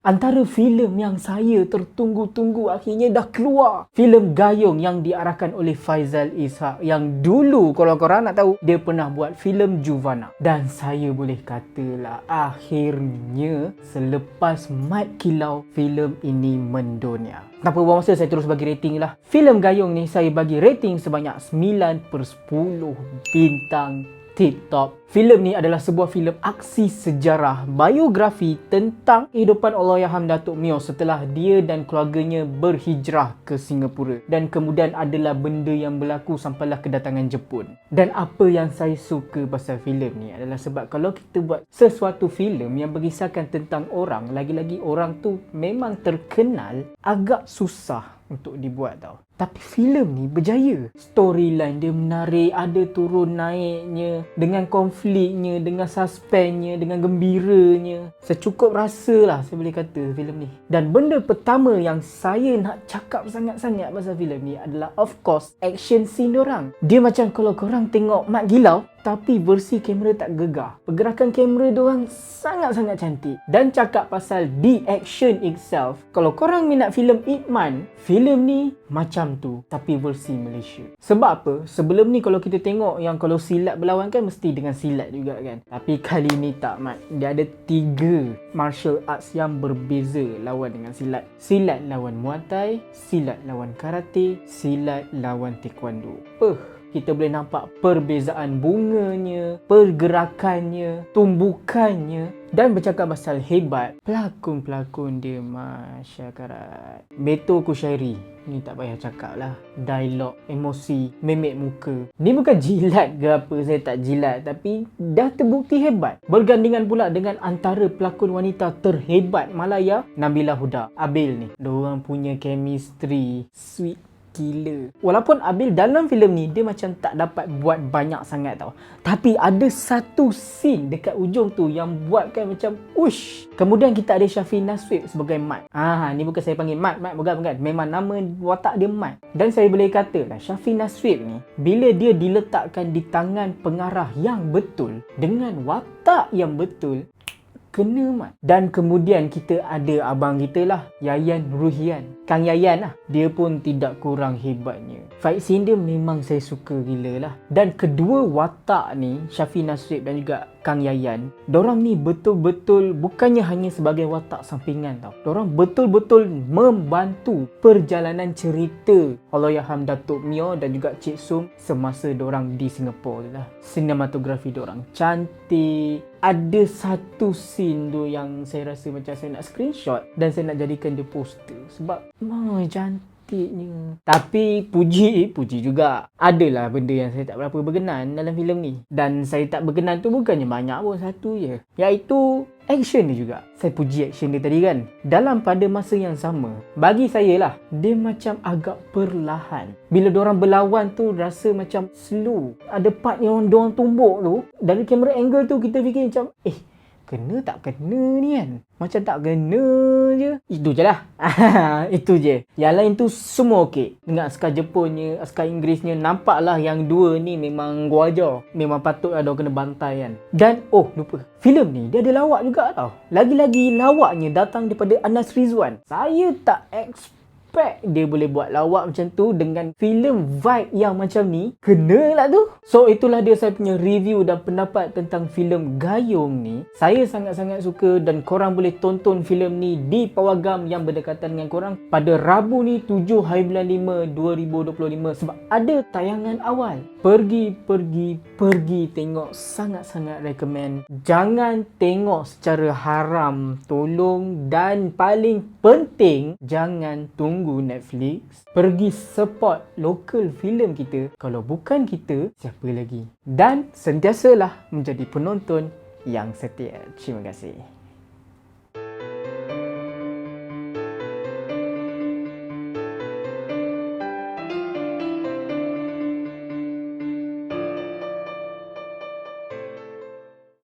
Antara filem yang saya tertunggu-tunggu akhirnya dah keluar. Filem Gayung yang diarahkan oleh Faizal Ishak yang dulu kalau korang nak tahu dia pernah buat filem Juvana. Dan saya boleh katalah akhirnya selepas Mat Kilau filem ini mendunia. Tanpa buang masa saya terus bagi rating lah. Filem Gayung ni saya bagi rating sebanyak 9 per 10 bintang tip-top. Filem ni adalah sebuah filem aksi sejarah biografi tentang kehidupan Allahyarham Datuk Mio setelah dia dan keluarganya berhijrah ke Singapura dan kemudian adalah benda yang berlaku sampailah kedatangan Jepun. Dan apa yang saya suka pasal filem ni adalah sebab kalau kita buat sesuatu filem yang berkisahkan tentang orang, lagi-lagi orang tu memang terkenal, agak susah untuk dibuat tau. Tapi filem ni berjaya. Storyline dia menarik, ada turun naiknya, dengan konfliknya, dengan suspensnya, dengan gembiranya. Secukup rasa lah saya boleh kata filem ni. Dan benda pertama yang saya nak cakap sangat-sangat pasal filem ni adalah of course action scene orang. Dia macam kalau korang tengok Mat Gilau, tapi versi kamera tak gegah. Pergerakan kamera diorang sangat-sangat cantik. Dan cakap pasal the action itself, kalau korang minat filem Ip Man, filem ni macam tu tapi versi Malaysia. Sebab apa? Sebelum ni kalau kita tengok yang kalau silat berlawan kan mesti dengan silat juga kan. Tapi kali ni tak mat. Dia ada tiga martial arts yang berbeza lawan dengan silat. Silat lawan Muay Thai, silat lawan karate, silat lawan taekwondo. Peh, kita boleh nampak perbezaan bunganya, pergerakannya, tumbukannya dan bercakap pasal hebat pelakon-pelakon dia Masya Karat Beto Kushairi ni tak payah cakap lah. Dialog, emosi, memek muka. Ni bukan jilat ke apa saya tak jilat. Tapi dah terbukti hebat. Bergandingan pula dengan antara pelakon wanita terhebat Malaya Nabila Huda. Abil ni diorang punya chemistry sweet gila. Walaupun Abil dalam filem ni dia macam tak dapat buat banyak sangat tau. Tapi ada satu scene dekat ujung tu yang buatkan macam ush. Kemudian kita ada Syafi Naswib sebagai Mat. Ah, ni bukan saya panggil Mat, Mat bukan bukan. Memang nama watak dia Mat. Dan saya boleh kata lah Syafi Naswib ni bila dia diletakkan di tangan pengarah yang betul dengan watak yang betul kena mat. Dan kemudian kita ada abang kita lah, Yayan Ruhian. Kang Yayan lah. Dia pun tidak kurang hebatnya. Fight scene dia memang saya suka gila lah. Dan kedua watak ni, Syafi Nasrib dan juga Kang Yayan, dorang ni betul-betul bukannya hanya sebagai watak sampingan tau. Dorang betul-betul membantu perjalanan cerita Allahyarham Datuk Mio dan juga Cik Sum semasa dorang di Singapura lah. Sinematografi dorang cantik. Ada satu scene tu yang saya rasa macam saya nak screenshot dan saya nak jadikan dia poster sebab oh, cantik cantiknya. Tapi puji, puji juga. Adalah benda yang saya tak berapa berkenan dalam filem ni. Dan saya tak berkenan tu bukannya banyak pun satu je. Iaitu action dia juga. Saya puji action dia tadi kan. Dalam pada masa yang sama, bagi saya lah, dia macam agak perlahan. Bila orang berlawan tu rasa macam slow. Ada part yang orang tumbuk tu, dari kamera angle tu kita fikir macam, eh, kena tak kena ni kan? Macam tak kena je. Itu je lah. Itu je. Yang lain tu semua okey. Dengan askar Jepunnya askar Inggerisnya nampaklah yang dua ni memang gua aja memang patut ada kena bantai kan. Dan oh lupa. Filem ni dia ada lawak juga tau. Lagi-lagi lawaknya datang daripada Anas Rizwan. Saya tak expect expect dia boleh buat lawak macam tu dengan filem vibe yang macam ni kena lah tu. So itulah dia saya punya review dan pendapat tentang filem Gayung ni. Saya sangat-sangat suka dan korang boleh tonton filem ni di Pawagam yang berdekatan dengan korang pada Rabu ni 7 hari bulan 5 2025 sebab ada tayangan awal. Pergi pergi pergi tengok. Sangat-sangat recommend. Jangan tengok secara haram tolong dan paling penting jangan tunggu tunggu Netflix pergi support local filem kita. Kalau bukan kita siapa lagi? Dan sentiasalah menjadi penonton yang setia. Terima kasih